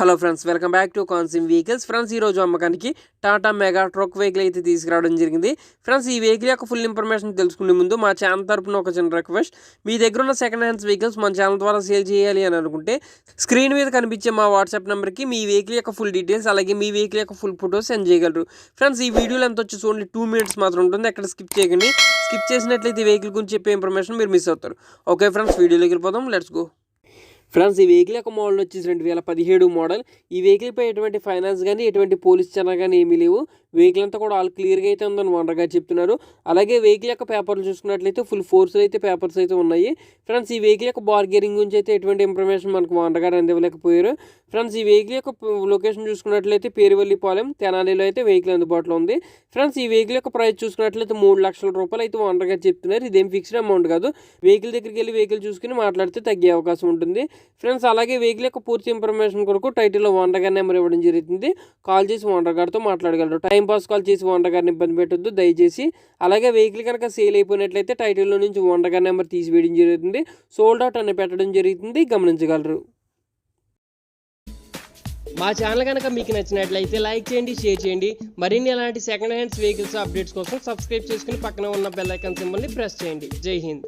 Hello friends welcome back to కాన్సిమ్ vehicles friends ఈ రోజు అమ్మకానికి టాటా మెగా ట్రక్ వెహికల్ అయితే తీసుకురావడం జరిగింది. ఫ్రెండ్స్ ఈ వెహికల్ యొక్క ఫుల్ ఇన్ఫర్మేషన్ తెలుసుకునే ముందు మా ఛానల్ తరపున ఒక చిన్న రిక్వెస్ట్ మీ దగ్గర ఉన్న సెకండ్ హ్యాండ్స్ వెహికల్స్ మన ఛానల్ ద్వారా సేల్ చేయాలి అని అనుకుంటే స్క్రీన్ మీద కనిపించే మా వాట్సాప్ నెంబర్కి మీ వెహికల్ యొక్క ఫుల్ డీటెయిల్స్ అలాగే మీ వెహికల్ యొక్క ఫుల్ ఫోటోస్ సెండ్ చేయగలరు. ఫ్రెండ్స్ ఈ వీడియోలో ఎంత వచ్చేసి ఓన్లీ టూ మినిట్స్ మాత్రం ఉంటుంది. ఎక్కడ స్కిప్ చేయకండి. స్కిప్ చేసినట్లయితే వెహికల్ గురించి చెప్పే ఇన్ఫర్మేషన్ మీరు మిస్ అవుతారు. ఓకే ఫ్రెండ్స్ వీడియోలోకి వెళ్ళిపోదాం. లెట్స్ గో ఫ్రెండ్స్ ఈ వెహికల్ యొక్క మోడల్ వచ్చేసి రెండు వేల పదిహేడు మోడల్ ఈ వెహికల్పై ఎటువంటి ఫైనాన్స్ కానీ ఎటువంటి పోలీస్ చర్య కానీ ఏమీ లేవు. వెహికల్ అంతా కూడా ఆల్ క్లియర్గా అయితే ఉందని వండర్గా చెప్తున్నారు. అలాగే వెహికల్ యొక్క పేపర్లు చూసుకున్నట్లయితే ఫుల్ ఫోర్స్ అయితే పేపర్స్ అయితే ఉన్నాయి. ఫ్రెండ్స్ ఈ వెహికల్ యొక్క బార్గెరింగ్ గురించి అయితే ఎటువంటి ఇన్ఫర్మేషన్ మనకు వండర్గా అందివ్వలేకపోయారు. ఫ్రెండ్స్ ఈ వెహికల్ యొక్క లొకేషన్ చూసుకున్నట్లయితే పేరువల్లిపాలెం తెనాలిలో అయితే వెహికల్ అందుబాటులో ఉంది. ఫ్రెండ్స్ ఈ వెహికల్ యొక్క ప్రైస్ చూసుకున్నట్లయితే మూడు లక్షల రూపాయలు అయితే వండర్గా చెప్తున్నారు. ఇదేం ఫిక్స్డ్ అమౌంట్ కాదు. వెహికల్ దగ్గరికి వెళ్ళి వెహికల్ చూసుకుని మాట్లాడితే తగ్గే అవకాశం ఉంటుంది. ఫ్రెండ్స్ అలాగే వెహికల్ యొక్క పూర్తి ఇన్ఫర్మేషన్ కొరకు టైటిల్లో ఓనర్ గారి నెంబర్ ఇవ్వడం జరుగుతుంది. కాల్ చేసి ఓనర్ గారితో మాట్లాడగలరు. టైం పాస్ కాల్ చేసి ఓనర్ గారిని ఇబ్బంది పెట్టొద్దు. దయచేసి అలాగే వెహికల్ కనుక సేల్ అయిపోయినట్లయితే టైటిల్లో నుంచి ఓనర్ గారి నెంబర్ తీసివేయడం జరుగుతుంది. సోల్డ్ అవుట్ అని పెట్టడం జరుగుతుంది. గమనించగలరు. మా ఛానల్ కనుక మీకు నచ్చినట్లయితే లైక్ చేయండి షేర్ చేయండి. మరిన్ని అలాంటి సెకండ్ హ్యాండ్స్ వెహికల్స్ అప్డేట్స్ కోసం సబ్స్క్రైబ్ చేసుకుని పక్కన ఉన్న బెల్ ఐకాన్ సింబల్ని ప్రెస్ చేయండి. జై హింద్.